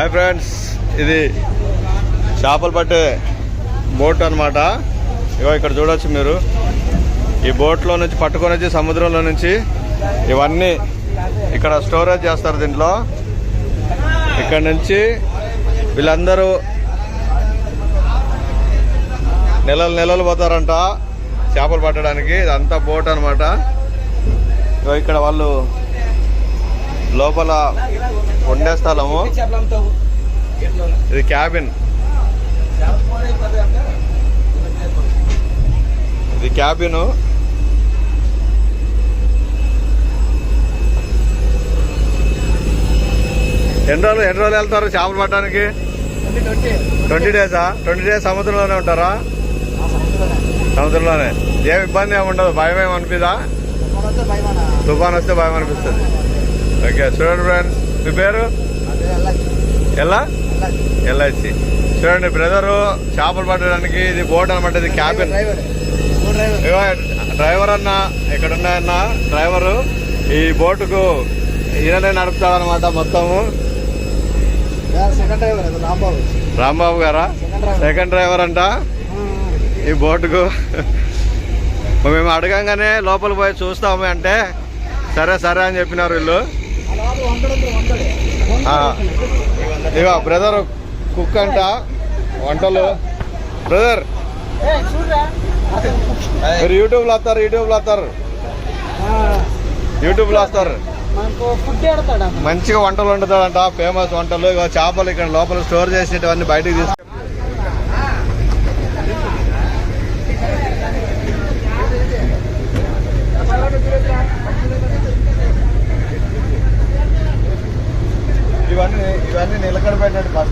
Hi friends ఇది చేపలు పట్టే బోట్ అన్నమాట. ఇగో ఇక్కడ చూడొచ్చు మీరు. ఈ బోట్లో నుంచి పట్టుకొని వచ్చి సముద్రంలో నుంచి ఇవన్నీ ఇక్కడ స్టోరేజ్ చేస్తారు దీంట్లో. ఇక్కడ నుంచి వీళ్ళందరూ నెలలు నెలలు పోతారంట చేపలు పట్టడానికి. ఇదంతా బోట్ అనమాట ఇక్కడ వాళ్ళు లోపల వండే స్థలము. ఇది క్యాబిన్. ఇది క్యాబిన్. ఎన్ని రోజులు ఎన్ని రోజులు వెళ్తారు చేపలు పట్టడానికి? ట్వంటీ డేసా? ట్వంటీ డేస్ సముద్రంలోనే ఉంటారా? సముద్రంలోనే. ఏం ఇబ్బంది ఏమి ఉండదు. భయం ఏమి అనిపిదా? తుఫాన్ వస్తే భయం అనిపిస్తుంది. ఓకే చూడండి ఫ్రెండ్స్ మీ పేరు? ఎలా? ఎల్ఐసి. చూడండి బ్రదరు చేపలు పట్టడానికి ఇది బోట్ అనమాట ఇది క్యాబిన్ డ్రైవర్ అన్న ఇక్కడ ఉన్నాయన్న డ్రైవరు ఈ బోటుకు ఈయననే నడుపుతాడనమాట మొత్తము. రాంబాబు గారా? సెకండ్ డ్రైవర్ సెకండ్ డ్రైవర్ అంట. ఈ బోటుకు. మేము అడగంగానే లోపల పోయి చూస్తాము అంటే సరే సరే అని చెప్పినారు వీళ్ళు. ఆ, బ్రదర్ కుక్ అంట వంటలు. బ్రదర్. మీరు యూట్యూబ్లో వస్తారు యూట్యూబ్లో వస్తారు యూట్యూబ్లో వస్తారు. యూట్యూబ్లో వస్తారు. మంచిగా వంటలు వండుతాడంట ఫేమస్ వంటలు. ఇగో చేపలు ఇక్కడ లోపల స్టోర్ చేసేటివన్నీ బయటకు తీసుకు ఇవన్నీ ఇవన్నీ నిలకడ పెట్టినట్టు